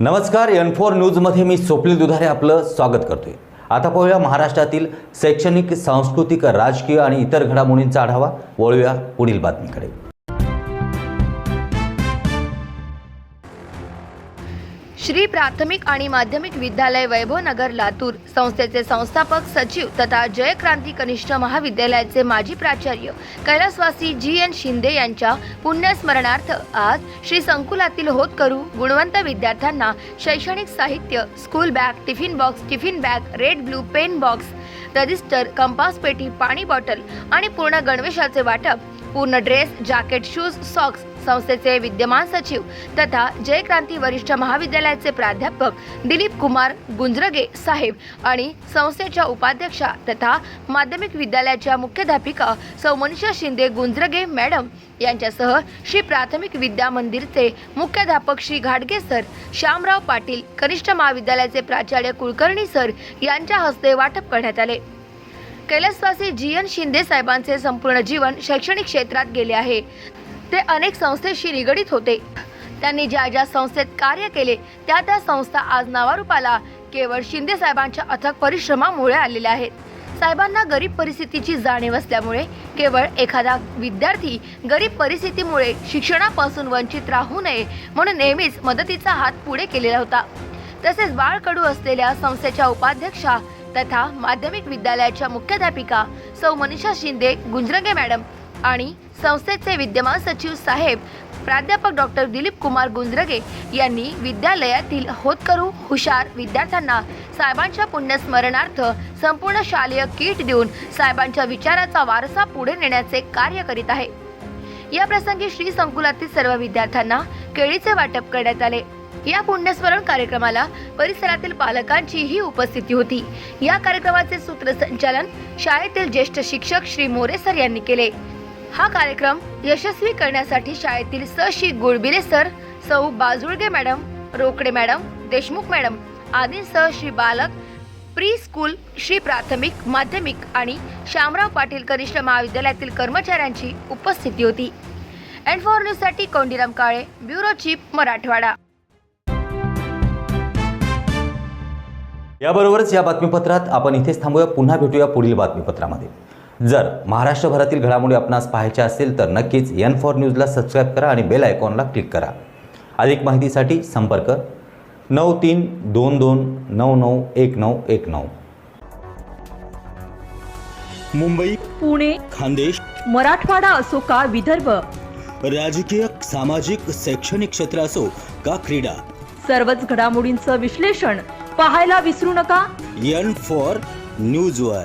नमस्कार N four न्यूजमध्ये मी स्वप्नील दुधारे आपलं स्वागत करतोय. आता पाहूया महाराष्ट्रातील शैक्षणिक सांस्कृतिक राजकीय आणि इतर घडामोडींचा आढावा. वळूया पुढील बातमीकडे. श्री प्राथमिक आणि माध्यमिक विद्यालय वैभव नगर लातूर. संस्थेचे संस्थापक सचिव तथा जयक्रांती कनिष्ठ महाविद्यालयाचे माजी प्राचार्य कैलासवासी जी एन शिंदे यांच्या पुण्यस्मरणार्थ आज श्री संकुलातील होत करू गुणवंत विद्यार्थ्यांना शैक्षणिक साहित्य school bag tiffin box tiffin bag red blue pen box register compass पेटी पाणी बॉटल आणि पूर्ण गणवेशाचे वाटप पूर्ण ड्रेस जॅकेट शूज सॉक्स संस्थेचे विद्यमान सचिव तथा जयक्रांती वरिष्ठ महाविद्यालयाचे प्राध्यापक दिलीप कुमार गुंजरगे साहेब आणि संस्थेच्या उपाध्यक्षा तथा माध्यमिक विद्यालयाच्या मुख्याध्यापिका सौ मनीषा शिंदे गुंजरगे मॅडम यांच्यासह श्री प्राथमिक विद्या मंदिरचे मुख्याध्यापक श्री घाटगे सर श्यामराव पाटील कनिष्ठ महाविद्यालयाचे प्राचार्य कुलकर्णी सर यांच्या हस्ते वाटप करण्यात आले. कैलासवासी जी एन शिंदे साहेबांचे संपूर्ण जीवन शैक्षणिक क्षेत्रात गेले आहे. ते अनेक संस्थेशी निगडीत होते. त्यांनी ज्या ज्या संस्थेत कार्य केले त्या त्या संस्था आज नावारूपाला केवळ शिंदे साहेबांच्या अथक परिश्रमामुळे आलेल्या आहेत. साहेबांना गरीब परिस्थितीची जाणीव असल्यामुळे केवळ एखादा विद्यार्थी गरीब परिस्थितीमुळे शिक्षणापासून वंचित राहू नये म्हणून नेहमीच मदतीचा हात पुढे केलेला होता. तसेच बाळकडू असलेल्या संस्थेच्या उपाध्यक्षा तथा माध्यमिक विद्यालयाच्या मुख्याध्यापिका सौ मनीषा शिंदे गुंजरंगे मॅडम आणि संस्थेचे विद्यमान सचिव साहेब प्राध्यापक डॉक्टर दिलीप कुमार गुंजरगे यांनी विद्यालयातील होतकरू हुशार विद्यार्थ्यांना साहेबांच्या पुण्यस्मरणार्थ संपूर्ण शालेय किट देऊन साहेबांच्या विचाराचा वारसा पुढे नेण्याचे कार्य करीत आहे. या प्रसंगी श्री संकुलातील सर्व विद्यार्थ्यांना केळीचे वाटप करण्यात आले. या पुण्यस्मरण कार्यक्रमाला परिसरातील पालकांचीही उपस्थिती होती. या कार्यक्रमाचे सूत्रसंचालन शाळेतील ज्येष्ठ शिक्षक श्री मोरे सर यांनी केले. हा कार्यक्रम यशस्वी करण्यासाठी शाळेतील स श्री गुळबिले सर सौ Bajulge madam Rokade madam Deshmukh madam आदींसह श्री बालक प्री स्कूल श्री प्राथमिक माध्यमिक आणि श्यामराव पाटील कनिष्ठ महाविद्यालयातील कर्मचाऱ्यांची उपस्थिती होती. एन फोर न्यूजसाठी कोंडीराम काळे ब्युरो चीफ मराठवाडा. याबरोबरच या बातमीपत्रात आपण इथेच थांबूया. पुन्हा भेटूया पुढील बातमीपत्रामध्ये. जर महाराष्ट्रभरातील घडामोडी आपणास पाहायच्या असतील तर नक्कीच एन फॉर न्यूजला सबस्क्राईब करा आणि बेल आयकॉनला क्लिक करा. अधिक माहितीसाठी संपर्क नऊ तीन दोन दोन नऊ नऊ एक नऊ एक नऊ. मुंबई पुणे खानदेश मराठवाडा असो का विदर्भ? राजकीय सामाजिक शैक्षणिक क्षेत्र असो का क्रीडा? सर्वच घडामोडींचं विश्लेषण पाहायला विसरू नका. एन फॉर न्यूजवर.